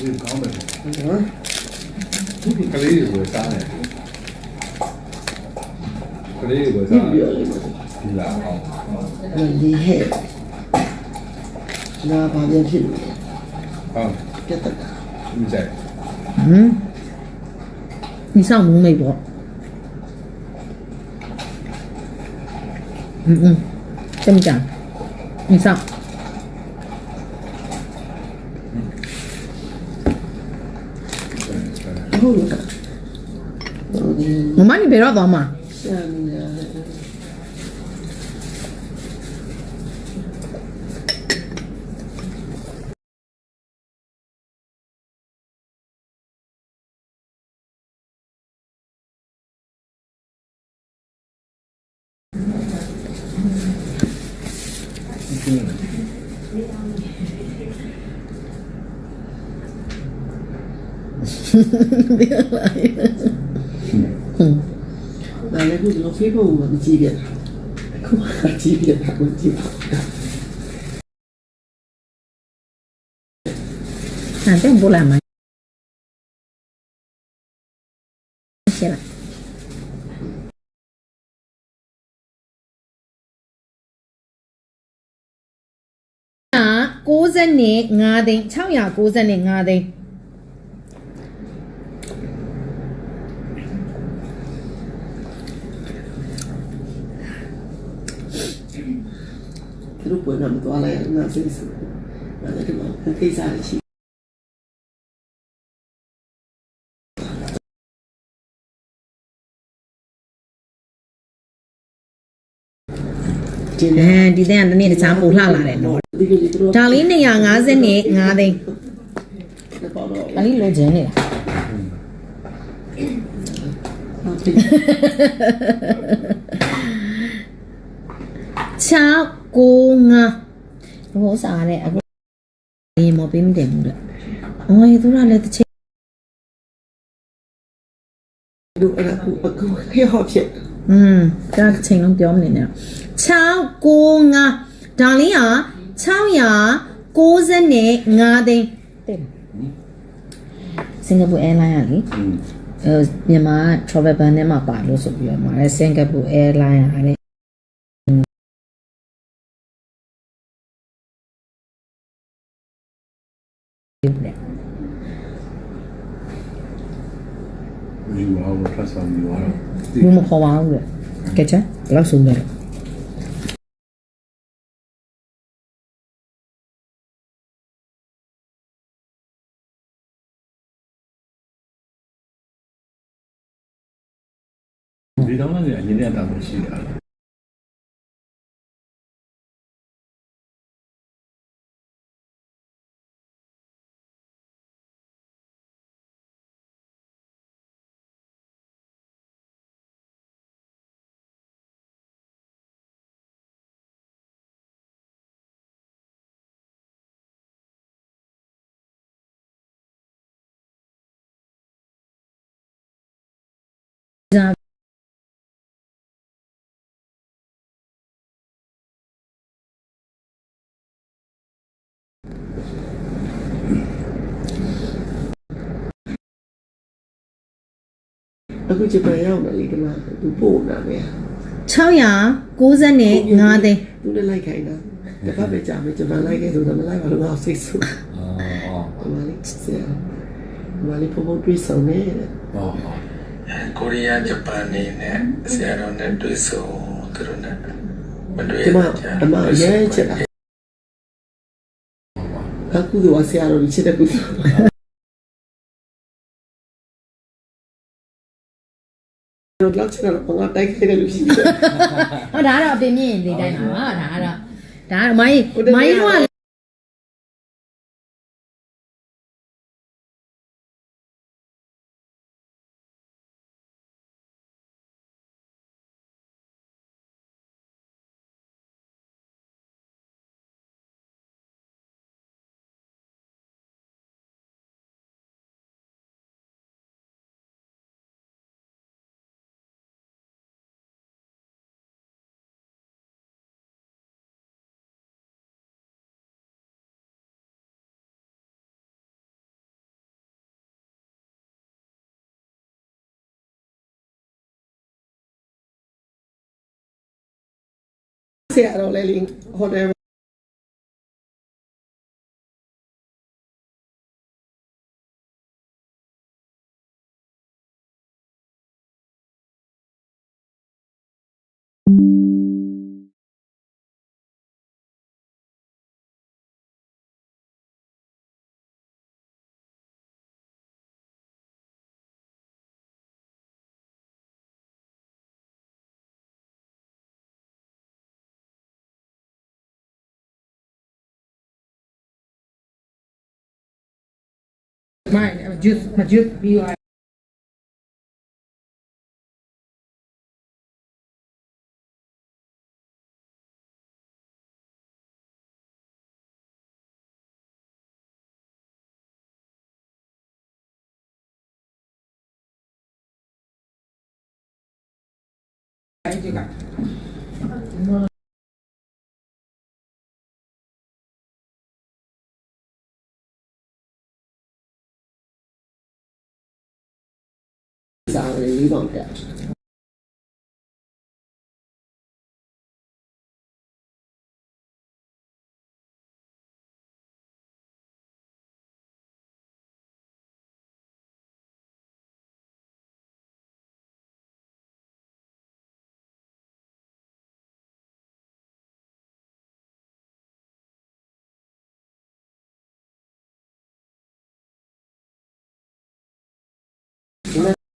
ဒီကောင်းတယ်နော်ကလေးတွေကိုစားတယ်ကလေးတွေကိုဒီစားပြောလေးမဒီလာအောင်ဒီဟဲ့နာဘာပြန်ဖြစ်လို့ ဟုတ်လို့မမနေဘယ်တော့သွားမှာ嗯。biết vậy Này em cứ nó phía không mà chỉ biết Không phải chỉ biết là cũng chỉ À thế bố làm mà. Sẽ lại À, cố dân này ngà đình, cháu nhà cố dân này ngà đình တို့ပွဲကမသွားလိုက်ရငါစိတ်ဆိုဒါလည်းဒီမှာကိစ္စရရှိအဲဒီတဲ့ကတနေ့တခြားပို့လှလာတယ်နော်ဒီကလေးတို့ဒါလေး250နဲ့5သိန်းပေါ့တော့ဒါလေးလိုချင်နေတာ6 ကိုငါဘောစားတဲ့အခုရင်မပေးမတင်ဘူးလေအော်ရသူကလည်းတစ်ချိန်လူအဲ့ဒါအခုအခုခရောက်ဖြစ်อืมဒါတစ်ချိန်လုံးပြောမနေနဲ့6 9 9ဒါလေးက695သိန်းတင်စင်ကာပူ airline ကလေအဲမြန်မာ travel ban နဲ့မှပါလို့ဆိုပြီးတော့မှာစင်ကာပူ airline ကလေ မခေါ်ပါဘူးလေကဲချဘယ်လောက်ဆုံး လဲဒီတော့လည်းအရင်ကတောင်းရှိတာအခုဂျပန်ရောက်တယ်လေဒီမှာသူပို့နာပဲ690နဲ့5သိန်းသူလည်းလိုက်ခိုင်းတာတပတ်ပဲကြာမယ်ဂျပန်လိုက်ခဲ့ဆိုတော့မလိုက်ပါလို့ငါစိတ်ဆိုးအော်ဒီမှာလေးဆရာဒီမှာလေးပုံပုံတွေ့ဆုံနေတဲ့အော် ကိုရီးယားဂျပန်နေနဲ့ဆရာတော်နဲ့တွေ့ဆုံသူတို့နဲ့မတွေ့ဒီမှာအမအရေးချက်တာအခုတော့ဆရာတော်ကြီးချက်တဲ့ကုသိုလ်တော့လောက်ချက်တော့ဘာတိုက်ခိုက်တယ်လို့ရှိတယ်ဟောဒါကတော့အပင်မြင့်နေတိုင်းပါဒါကတော့ဒါကတော့မိုင်းမိုင်းတော့ ဆရာတော် လည်းလေဟိုတယ်မို င်းဂျူးမဂျူး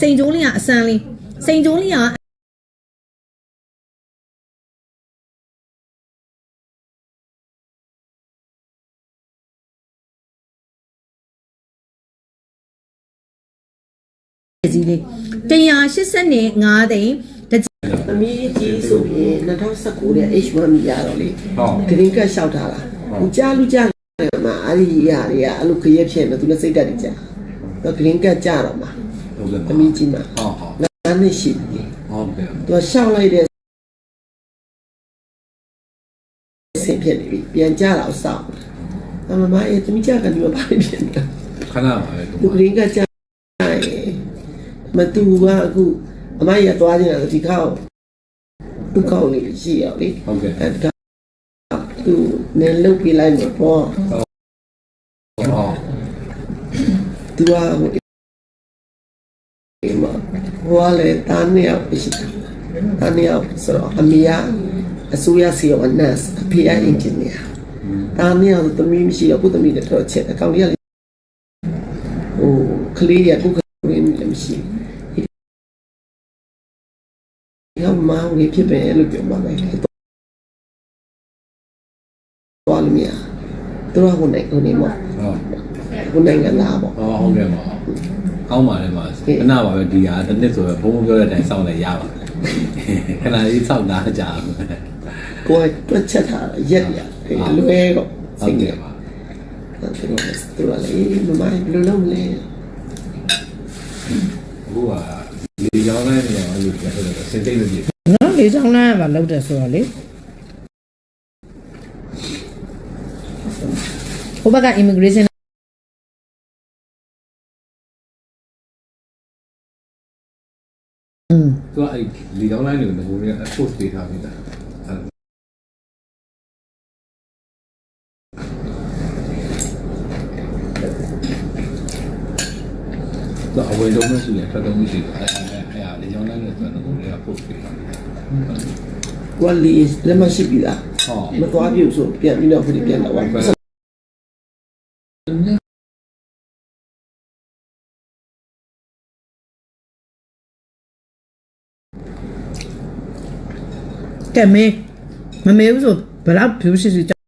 စာလေးလေးပေါင်တက်စိန်ကျိုးလေးကအစမ်းလေးစိန်ကျိုးလေးကကြီးလေး185သိန်းတစ်သမီးကြီးဆိုရင်2019တဲ့ H1 ရတော့လေဟုတ်ဂရင်းကတ်လျှောက်ထားတာလူကြားလူကြားမှာအဲ့ဒီအရာတွေကအဲ့လိုခရက်ဖြစ်နေသူလည်းစိတ်တက်နေကြတော့ဂရင်းကတ်ကြတော့မှာ ဟုတ်ကဲ့သမီးကြီးမှာဟုတ်ဟုတ်နားနှစ်ရှိပြီဟုတ်ကဲ့သူရှောက်လိုက်တဲ့ဆင်ဖြစ်နေပြီပြန်ကြတော့စောင့်အမမအေးသမီးကြကနေမပါဖြစ်နေတာခဏပါပဲသူကလေးကကြားရင်မတူကအခုအမရသွားနေတာဆိုဒီခေါက်သူကောင်းနေရှိရလေဟုတ်ကဲ့အဲ့ဒါသူနေလုတ်ပြလိုက်မှာပေါ့ဟုတ်သူကဟိုဒီ မှာဟိုကလည်းတားနေအောင်ရှိတာတားနေအောင်ဆိုတော့အမေကအစိုးရစီရောနတ်အဖေကအင်ဂျင်နီယာတားနေအောင်သမီးမရှိတော့ကိုသမီးလည်းတော့ချက်အကောင်လေးကလည်းဟိုကလေးရကိုကလေးလည်းမရှိဘူးရောက်မှဝင်ဖြစ်ပဲလို့ပြောမှာပဲသွားလို့မရသူကဟိုနိုင်ဟိုနေမဟုတ်ဟိုနိုင်ငံသားပေါ့ဟောဟုတ်ကဲ့ပါ ကောင်းပါလေပါခဏပါပဲဒီဟာတစ်နှစ်ဆိုတော့ဘုံဘုံပြောတဲ့အတိုင်းစောင့်နေရပါခဏလေးစောင့်တာကြာကိုယ်တွက်ချက်ထားရက်ရလွဲတော့ဟုစိတ်တ်ကဲ့ရပါသူကသူကလည်းမမဘယ်လိုလုပ်လဲအခုကဒီကြောင်းလိုက်နေအောင်လို့ပြောတယ်စင်စိတ်မပြေနော်လေးချောင်းလမ်းကလောက်တယ်ဆိုတော့လေဟိုဘက်က immigration ကအဲ့ဒီကြောင်းလိုက်နေကိုငိုနေအ post ပေးထားနေတာအဲ့တော့အဝေးလုံးမရှိတယ်ဖတ်တော့မရှိဘူးအဲ့အဲ့အဲ့ဒီကြောင်းလိုက်နေဆိုတော့ငိုနေ post ပေးထားနေတာကိုယ်လီလက်မရှိပြီလားဟောမသွားပြုတ်ဆိုပြန်ပြီးတော့ပြန်ပြန်တော့ ကဲမေးမမေးဘူးဆိုဘယ်တော့ဖြူရှိစီ